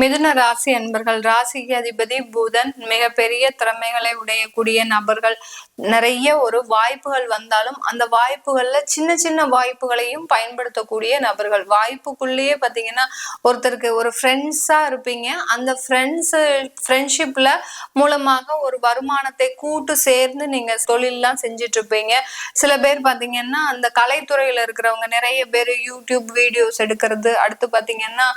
மிதுன ராசி அன்பர்கள் ராசிக்கு அதிபதி புதன் மிகப்பெரிய திறமைகளை உடையக்கூடிய நபர்கள். நிறைய ஒரு வாய்ப்புகள் வந்தாலும் அந்த வாய்ப்புகள்ல சின்ன சின்ன வாய்ப்புகளையும் பயன்படுத்தக்கூடிய நபர்கள். வாய்ப்புக்குள்ளேயே பாத்தீங்கன்னா ஒருத்தருக்கு ஒரு ஃப்ரெண்ட்ஸா இருப்பீங்க. அந்த ஃப்ரெண்ட்ஸ் ஃப்ரெண்ட்ஷிப்ல மூலமாக ஒரு வருமானத்தை கூட்டு சேர்ந்து நீங்க தொழிலெல்லாம் செஞ்சுட்டு இருப்பீங்க சில பேர் பாத்தீங்கன்னா அந்த கலைத்துறையில இருக்கிறவங்க நிறைய பேர் யூடியூப் வீடியோஸ் எடுக்கிறது. அடுத்து பாத்தீங்கன்னா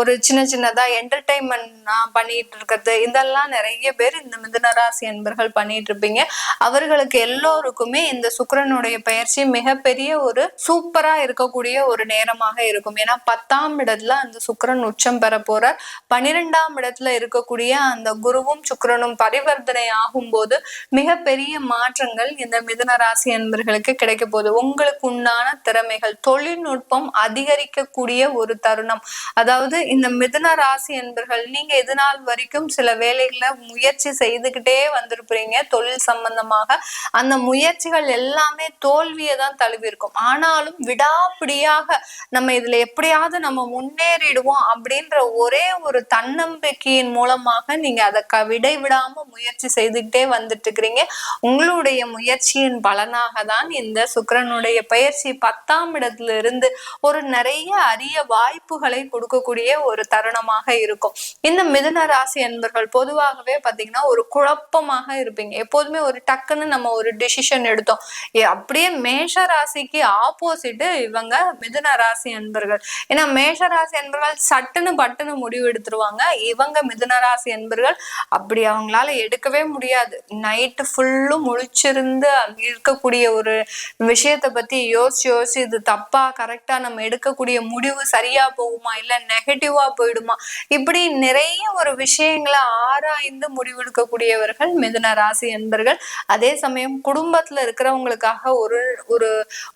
ஒரு சின்ன சின்னதா என்டர்டைன்மெண்ட் பண்ணிட்டு இருக்கிறது இதெல்லாம் நிறைய பேர் இந்த மிதுனராசி என்பர்கள் பண்ணிட்டு இருப்பீங்க அவர்களுக்கு எல்லோருக்குமே இந்த சுக்கிரனுடைய பயிற்சி மிகப்பெரிய ஒரு சூப்பரா இருக்கக்கூடிய ஒரு நேரமாக இருக்கும். ஏன்னா பத்தாம் இடத்துல அந்த சுக்கிரன் உச்சம் பெற போறார். பனிரெண்டாம் இடத்துல இருக்கக்கூடிய அந்த குருவும் சுக்கரனும் பரிவர்த்தனை ஆகும்போது மிகப்பெரிய மாற்றங்கள் இந்த மிதனராசி என்பர்களுக்கு அன்பர்களுக்கு கிடைக்க போகுது. உங்களுக்கு உண்டான திறமைகள் தொழில்நுட்பம் அதிகரிக்கக்கூடிய ஒரு தருணம். அதாவது இந்த மிதுன ராசி என்பர்கள் நீங்க இது நாள் வரைக்கும் சில வேலைகளை முயற்சி செய்துகிட்டே வந்திருப்பீங்க தொழில் சம்பந்தமாக அந்த முயற்சிகள் எல்லாமே தோல்வியை தான் தழுவி இருக்கும் ஆனாலும் விடாப்பிடியாக நம்ம இதுல எப்படியாவது நம்ம முன்னேறிடுவோம் அப்படின்ற ஒரே ஒரு தன்னம்பிக்கையின் மூலமாக நீங்க அதை க விடை விடாம முயற்சி செய்துகிட்டே வந்துட்டு இருக்கிறீங்க உங்களுடைய முயற்சியின் பலனாக தான் இந்த சுக்கிரனுடைய பயிற்சி பத்தாம் இடத்துல இருந்து ஒரு நிறைய அரிய வாய்ப்புகளை கொடுக்கக்கூடிய ஒரு தருணமாக இருக்கும். இந்த மிதுன ராசி என்பர்கள் பொதுவாகவே பாத்தீங்கன்னா ஒரு குழப்பமாக இருப்பீங்க. எப்போதுமே ஒரு டக்குன்னு நம்ம ஒரு டிசிஷன் எடுத்தோம். அப்படியே மேஷ ராசிக்கு ஆப்போசிட்டு இவங்க மிதுன ராசி என்பர்கள். ஏன்னா மேஷ ராசி என்பர்கள் சட்டுன்னு பட்டுன்னு முடிவு எடுத்துருவாங்க. இவங்க மிதுன ராசி என்பர்கள் அப்படி அவங்களால எடுக்கவே முடியாது. நைட்டு ஃபுல்லும் முழிச்சிருந்து இருக்கக்கூடிய ஒரு விஷயத்தை பத்தி யோசிச்சு யோசிச்சு இது தப்பா கரெக்டா நம்ம எடுக்கக்கூடிய முடிவு சரியா போகுமா? இல்ல நெகட்டிவா போயிடுமா? இப்படி நிறைய ஒரு விஷயங்களை ஆராய்ந்து முடிவெடுக்கக்கூடியவர்கள் மிதுன ராசி என்பர்கள் அதே சமயம் குடும்பத்துல இருக்கிறவங்களுக்காக ஒரு ஒரு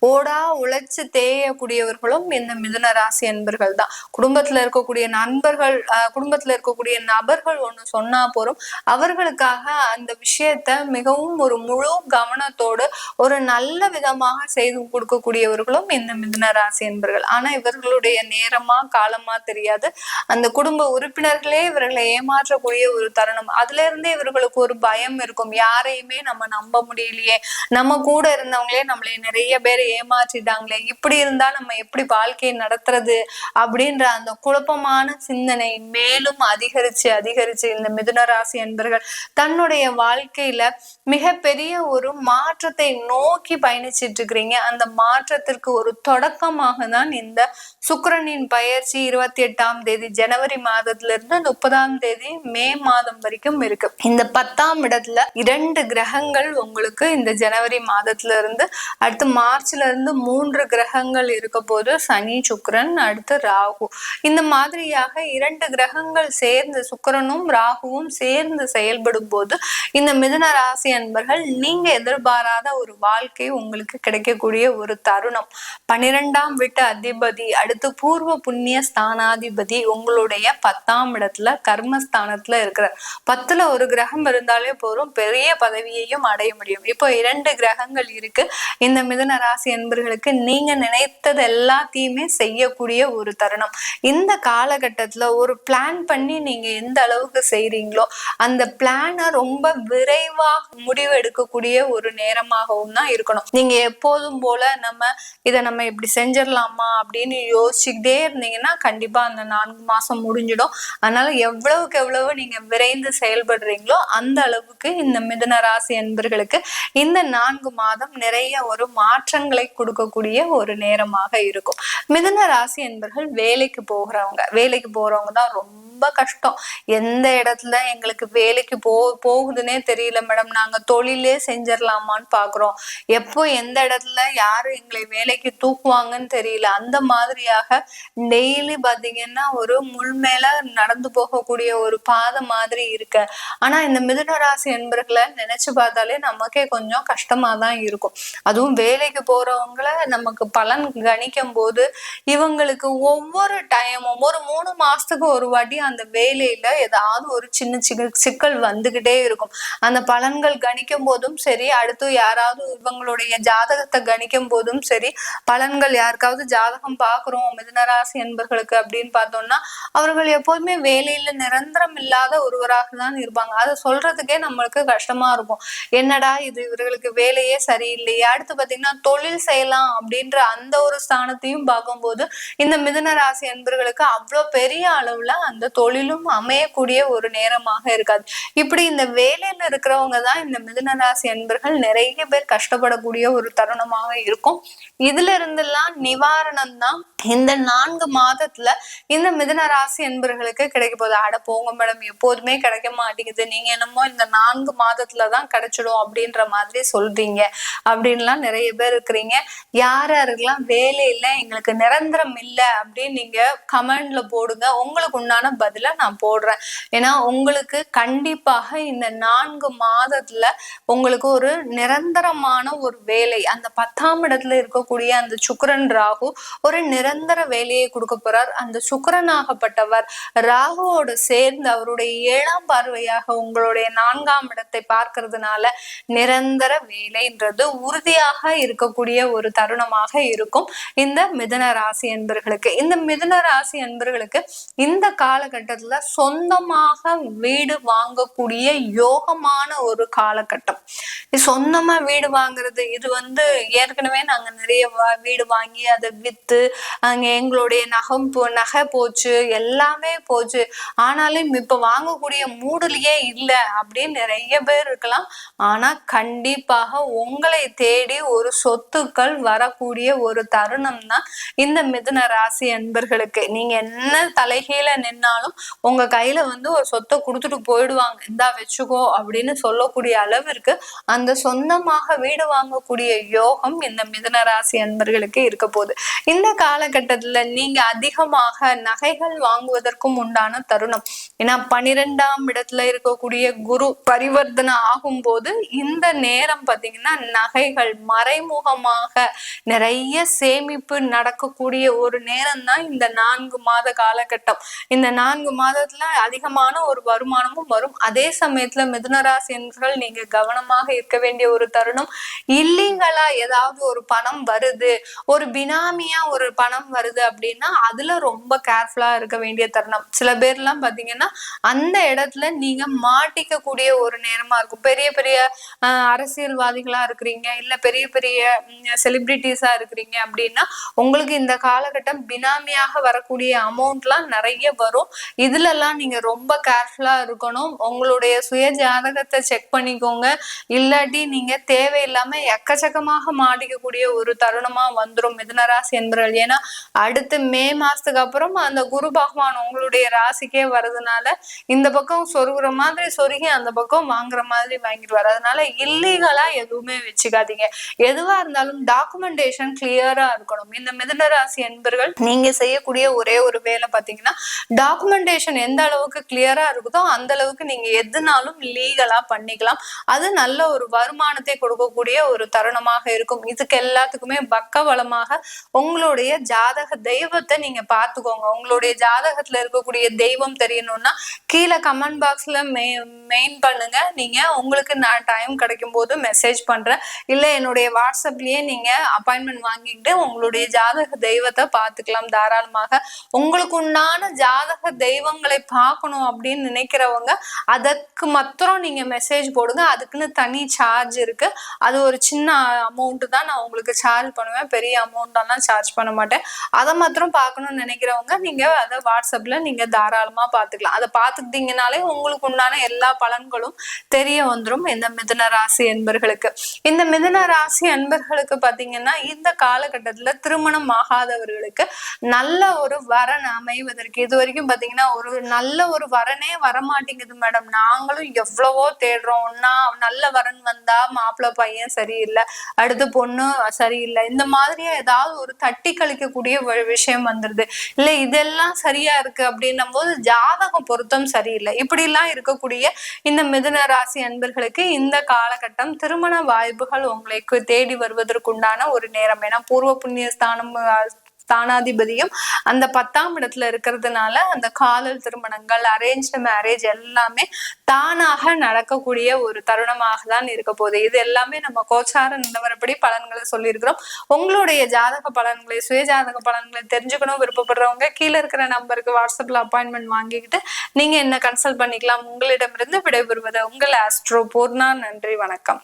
ஓடா உழைச்சு தேயக்கூடியவர்களும் இந்த மிதுன ராசி என்பர்கள் தான். குடும்பத்துல இருக்கக்கூடிய நண்பர்கள் குடும்பத்துல இருக்கக்கூடிய நபர்கள் ஒண்ணு சொன்னா போறோம் அவர்களுக்காக அந்த விஷயத்த மிகவும் ஒரு முழு கவனத்தோடு ஒரு நல்ல விதமாக செய்து கொடுக்கக்கூடியவர்களும் இந்த மிதுன ராசி என்பர்கள் ஆனா இவர்களுடைய நேரமா காலமா தெரியாது. அந்த குடும்ப உறுப்பினர்களே இவர்களை ஏமாற்றக்கூடிய ஒரு தருணம். அதுல இருந்தே இவர்களுக்கு ஒரு பயம் இருக்கும். யாரையுமே நம்ம நம்ப முடியலையே. நம்ம கூட இருந்தவங்களே நம்மளை நிறைய பேர் ஏமாற்றிட்டாங்களே. இப்படி இருந்தா நம்ம எப்படி வாழ்க்கையை நடத்துறது? அப்படின்ற அந்த குழப்பமான சிந்தனை மேலும் அதிகரிச்சு அதிகரிச்சு இந்த மிதுன ராசி என்பர்கள் தன்னுடைய வாழ்க்கையில மிகப்பெரிய ஒரு மாற்றத்தை நோக்கி பயணிச்சிட்டு இருக்கிறீங்க. அந்த மாற்றத்திற்கு ஒரு தொடக்கமாக தான் இந்த சுக்கரனின் பயிற்சி இருபத்தி எட்டாம் தேதி ஜனவரி மாதத்துல இருந்து முப்பதாம் தேதி மே மாதம் வரைக்கும் இருக்கு. இந்த பத்தாம் இடத்துல இரண்டு கிரகங்கள் உங்களுக்கு இந்த ஜனவரி மாதத்துல இருந்து அடுத்து மார்ச்ல இருந்து மூன்று கிரகங்கள் இருக்க போது சனி சுக்கரன் அடுத்து ராகு. இந்த மாதிரியாக இரண்டு கிரகங்கள் சேர்ந்து சுக்கரனும் ராகுவும் சேர்ந்து செயல்படும் போது இந்த மிதன ராசி அன்பர்கள் நீங்க எதிர்பாராத ஒரு வாழ்க்கை உங்களுக்கு கிடைக்கக்கூடிய ஒரு தருணம். பனிரெண்டாம் வீட்டு அதிபதி அடுத்து பூர்வ புண்ணிய ஸ்தானாதிபதி உங்களுடைய பத்தாம் இடத்துல கர்மஸ்தானத்துல இருக்கிறார் பத்துல ஒரு கிரகம் இருந்தாலே போதும் பெரிய பதவியையும் அடைய முடியும். இப்போ இரண்டு கிரகங்கள் இருக்கு. இந்த மிதன ராசி என்பர்களுக்கு நீங்க நினைத்தது எல்லாத்தையுமே செய்யக்கூடிய ஒரு தருணம். இந்த காலகட்டத்துல ஒரு பிளான் பண்ணி நீங்க எந்த அளவுக்கு செய்றீங்களோ அந்த பிளானை ரொம்ப விரைவாக முடிவு எடுக்கக்கூடிய ஒரு நேரமாகவும் தான் இருக்கணும். நீங்க எப்போதும் போல நம்ம இதை நம்ம இப்படி செஞ்சிடலாமா அப்படின்னு யோசிச்சுக்கிட்டே இருந்தீங்கன்னா கண்டிப்பா அந்த நான்கு மாசம் முடிஞ்சிடும். அதனால எவ்வளவுக்கு எவ்வளவு நீங்க விரைந்து செயல்படுறீங்களோ அந்த அளவுக்கு இந்த மிதுன ராசி என்பர்களுக்கு இந்த நான்கு மாதம் நிறைய ஒரு மாற்றங்களை கொடுக்கக்கூடிய ஒரு நேரமாக இருக்கும். மிதுன ராசி என்பர்கள் வேலைக்கு போகிறவங்க வேலைக்கு போறவங்க தான் ரொம்ப ரொம்ப கஷ்டம். எந்த இடத்துல எங்களுக்கு வேலைக்கு போ போகுதுன்னே தெரியல மேடம் நாங்க தொழிலே செஞ்சிடலாமான்னு பாக்குறோம். எப்போ எந்த இடத்துல யாரு எங்களை வேலைக்கு தூக்குவாங்கன்னு தெரியல. அந்த மாதிரியாக டெய்லி பாத்தீங்கன்னா ஒரு முள்மேல நடந்து போகக்கூடிய ஒரு பாதை மாதிரி இருக்கு. ஆனா இந்த மிதுன ராசி என்பர்களை நினைச்சு பார்த்தாலே நமக்கே கொஞ்சம் கஷ்டமா தான் இருக்கும். அதுவும் வேலைக்கு போறவங்கள நமக்கு பலன் கணிக்கும் போது இவங்களுக்கு ஒவ்வொரு டைமும் ஒரு மூணு மாசத்துக்கு ஒரு வாட்டி அந்த வேலையில ஏதாவது ஒரு சின்ன சிக்கல் வந்துகிட்டே இருக்கும். அந்த பலன்கள் கணிக்கும் போதும் சரி அடுத்து யாராவது இவங்களுடைய ஜாதகத்தை கணிக்கும் போதும் சரி பலன்கள் யாருக்காவது ஜாதகம் பார்க்குறோம் மிதனராசி என்பர்களுக்கு அப்படின்னு பார்த்தோம்னா அவர்கள் எப்போதுமே வேலையில நிரந்தரம் இல்லாத ஒருவராக தான் இருப்பாங்க. அதை சொல்றதுக்கே நம்மளுக்கு கஷ்டமா இருக்கும். என்னடா இது இவர்களுக்கு வேலையே சரியில்லையே. அடுத்து பாத்தீங்கன்னா தொழில் செய்யலாம் அப்படின்ற அந்த ஒரு ஸ்தானத்தையும் பார்க்கும்போது இந்த மிதன ராசி என்பர்களுக்கு அவ்வளோ பெரிய அளவுல அந்த தொழிலும் அமையக்கூடிய ஒரு நேரமாக இருக்காது. இப்படி இந்த வேலையில இருக்கிறவங்க தான் இந்த மிதுன ராசி அன்பர்கள் நிறைய பேர் கஷ்டப்படக்கூடிய ஒரு தருணமாக இருக்கும். இதுல இருந்தெல்லாம் நிவாரணம் தான் இந்த நான்கு மாதத்துல இந்த மிதுன ராசி என்பர்களுக்கு கிடைக்க போகுது. அட போங்க மேடம் எப்போதுமே கிடைக்க மாட்டேங்குது. நீங்க என்னமோ இந்த நான்கு மாதத்துலதான் கிடைச்சிடும் அப்படின்ற மாதிரி சொல்றீங்க. அப்படின்லாம் நிறைய பேர் இருக்கிறீங்க. யார் யாருக்கெல்லாம் வேலை இல்லை எங்களுக்கு நிரந்தரம் இல்லை அப்படின்னு நீங்க கமெண்ட்ல போடுங்க. உங்களுக்கு உண்டான பதில நான் போடுறேன். ஏன்னா உங்களுக்கு கண்டிப்பாக இந்த நான்கு மாதத்துல உங்களுக்கு ஒரு நிரந்தரமான ஒரு வேலை அந்த பத்தாம் இடத்துல இருக்கக்கூடிய அந்த சுக்கரன் ராகு ஒரு நிரந்தர வேலையை கொடுக்க போறார். அந்த சுக்கரனாகப்பட்டவர் ராகுவோடு சேர்ந்து அவருடைய ஏழாம் பார்வையாக உங்களுடைய நான்காம் இடத்தை பார்க்கறதுனால நிரந்தர வேலைன்றது உறுதியாக இருக்கக்கூடிய ஒரு தருணமாக இருக்கும். இந்த மிதன ராசி அன்பர்களுக்கு. இந்த மிதன ராசி அன்பர்களுக்கு இந்த காலகட்டம் காலகட்டத்துல சொந்தமாக வீடு வாங்கக்கூடிய யோகமான ஒரு காலகட்டம். சொந்தமா வீடு வாங்குறது இது வந்து ஏற்கனவே நாங்க நிறைய வீடு வாங்கி அதை வித்து அங்க எங்களுடைய நகம் போ நகை போச்சு எல்லாமே போச்சு. ஆனாலும் இப்ப வாங்கக்கூடிய மூடலையே இல்லை அப்படின்னு நிறைய பேர் இருக்கலாம். ஆனா கண்டிப்பாக உங்களை தேடி ஒரு சொத்துக்கள் வரக்கூடிய ஒரு தருணம் தான் இந்த மிதுன ராசி அன்பர்களுக்கு. நீங்க என்ன தலைகீழ நின்னாலும் இருந்தாலும் உங்க கையில வந்து ஒரு சொத்தை கொடுத்துட்டு போயிடுவாங்க. இந்தா வச்சுக்கோ அப்படின்னு சொல்லக்கூடிய அளவிற்கு அந்த சொந்தமாக வீடு வாங்கக்கூடிய யோகம் இந்த மிதுன ராசி அன்பர்களுக்கு இருக்க போகுது. இந்த காலகட்டத்துல நீங்க அதிகமாக நகைகள் வாங்குவதற்கும் உண்டான தருணம். ஏன்னா பனிரெண்டாம் இடத்துல இருக்கக்கூடிய குரு பரிவர்த்தனை ஆகும் போது இந்த நேரம் பாத்தீங்கன்னா நகைகள் மறைமுகமாக நிறைய சேமிப்பு நடக்கக்கூடிய ஒரு நேரம் தான் இந்த நான்கு மாத காலகட்டம். இந்த நான்கு நான்கு மாதத்துல அதிகமான ஒரு வருமானமும் வரும். அதே சமயத்துல மிதுனராசியன்கள் நீங்க கவனமாக இருக்க வேண்டிய ஒரு தருணம். இல்லீங்களா? ஏதாவது ஒரு பணம் வருது. ஒரு பினாமியா ஒரு பணம் வருது அப்படின்னா அதுல ரொம்ப கேர்ஃபுல்லா இருக்க வேண்டிய தருணம். சில பேர்லாம் பாத்தீங்கன்னா அந்த இடத்துல நீங்க மாட்டிக்க கூடிய ஒரு நேரமா இருக்கும். பெரிய பெரிய அரசியல்வாதிகளா இருக்கிறீங்க. இல்ல பெரிய பெரிய செலிபிரிட்டிஸா இருக்கிறீங்க அப்படின்னா உங்களுக்கு இந்த காலகட்டம் பினாமியாக வரக்கூடிய அமௌண்ட்லாம் நிறைய வரும். இதுல எல்லாம் நீங்க ரொம்ப கேர்ஃபுல்லா இருக்கணும். உங்களுடைய சுய ஜாதகத்தை செக் பண்ணிக்கோங்க. இல்லாட்டி நீங்க தேவையில்லாம எக்கச்சக்கமாக மாட்டிக்கக்கூடிய ஒரு தருணமா வந்துடும் மிதுனராசி என்பவர்கள் ஏன்னா அடுத்து மே மாசத்துக்கு அப்புறம் அந்த குரு பகவான் உங்களுடைய ராசிக்கே வர்றதுனால இந்த பக்கம் சொருகுற மாதிரி சொருகி அந்த பக்கம் வாங்குற மாதிரி வாங்கிடுவார். அதனால இல்லீகலா எதுவுமே வச்சுக்காதீங்க. எதுவா இருந்தாலும் டாக்குமெண்டேஷன் கிளியரா இருக்கணும். இந்த மிதுனராசி என்பர்கள் நீங்க செய்யக்கூடிய ஒரே ஒரு வேலை பாத்தீங்கன்னா டாக்குமெண்ட் டாக்குமெண்டேஷன் எந்த அளவுக்கு கிளியரா இருக்குதோ அந்த அளவுக்கு நீங்க எதுனாலும் லீகலா பண்ணிக்கலாம். அது நல்ல ஒரு வருமானத்தை கொடுக்கக்கூடிய ஒரு தருணமாக இருக்கும். இதுக்கு எல்லாத்துக்குமே பக்க உங்களுடைய ஜாதக தெய்வத்தை நீங்க பாத்துக்கோங்க உங்களுடைய ஜாதகத்துல இருக்கக்கூடிய தெய்வம் தெரியணும்னா கீழே கமெண்ட் பாக்ஸ்ல மெயின் பண்ணுங்க. நீங்க உங்களுக்கு நான் டைம் கிடைக்கும் போது மெசேஜ் பண்றேன். இல்ல என்னுடைய வாட்ஸ்அப்லயே நீங்க அப்பாயின்மெண்ட் வாங்கிட்டு உங்களுடைய ஜாதக தெய்வத்தை பார்த்துக்கலாம். தாராளமாக. உங்களுக்கு உண்டான ஜாதக தெய்வங்களை பார்க்கணும் அப்படின்னு நினைக்கிறவங்க அதற்கு மாத்திரம் நீங்க மெசேஜ் போடுங்க. அதுக்குன்னு தனி சார்ஜ் இருக்கு. அது ஒரு சின்ன அமௌண்ட் தான் நான் உங்களுக்கு சார்ஜ் பண்ணுவேன். பெரிய அமௌண்ட்டெல்லாம் சார்ஜ் பண்ண மாட்டேன். அதை மாத்திரம் பார்க்கணும்னு நினைக்கிறவங்க நீங்க அதை வாட்ஸ்அப்ல நீங்க தாராளமா பார்த்துக்கலாம். அதை பார்த்துக்கிட்டீங்கனாலே உங்களுக்கு உண்டான எல்லா பலன்களும் தெரிய வந்துடும் இந்த மிதுன ராசி என்பர்களுக்கு. இந்த மிதுன ராசி அன்பர்களுக்கு பாத்தீங்கன்னா இந்த காலகட்டத்துல திருமணம் ஆகாதவர்களுக்கு நல்ல ஒரு வரன் அமைவதற்கு இது வரைக்கும் பாத்தீங்கன்னா ஒரு நல்ல ஒரு வரனே வரமாட்டேங்குது மேடம். நாங்களும் எவ்வளவோ தேடுறோம். ஒன்னா நல்ல வரன் வந்தா மாப்பிள்ளை பையன் சரியில்லை அடுத்து பொண்ணு சரியில்லை. இந்த மாதிரியே ஏதாவது ஒரு தட்டி கழிக்கக்கூடிய விஷயம் வந்துருது. இல்ல இதெல்லாம் சரியா இருக்கு அப்படின்னும் போது ஜாதகம் பொருத்தம் சரியில்லை. இப்படி எல்லாம் இருக்கக்கூடிய இந்த மிதுன ராசி அன்பர்களுக்கு இந்த காலகட்டம் திருமண வாய்ப்புகள் உங்களுக்கு தேடி வருவதற்குண்டான ஒரு நேரம். ஏன்னா பூர்வ புண்ணிய ஸ்தானம் ஸ்தானாதிபதியும் அந்த பத்தாம் இடத்துல இருக்கிறதுனால அந்த காதல் திருமணங்கள் அரேஞ்ச் மேரேஜ் எல்லாமே தானாக நடக்கக்கூடிய ஒரு தருணமாக தான் இருக்க போகுது. இது எல்லாமே நம்ம கோச்சார நிலவரப்படி பலன்களை சொல்லியிருக்கிறோம். உங்களுடைய ஜாதக பலன்களை சுயஜாதக பலன்களை தெரிஞ்சுக்கணும் விருப்பப்படுறவங்க கீழே இருக்கிற நம்பருக்கு வாட்ஸ்அப்ல அப்பாயின்மெண்ட் வாங்கிக்கிட்டு நீங்க என்ன கன்சல்ட் பண்ணிக்கலாம். உங்களிடமிருந்து விடைபெறுவது உங்கள் ஆஸ்ட்ரோ பூர்ணா. நன்றி வணக்கம்.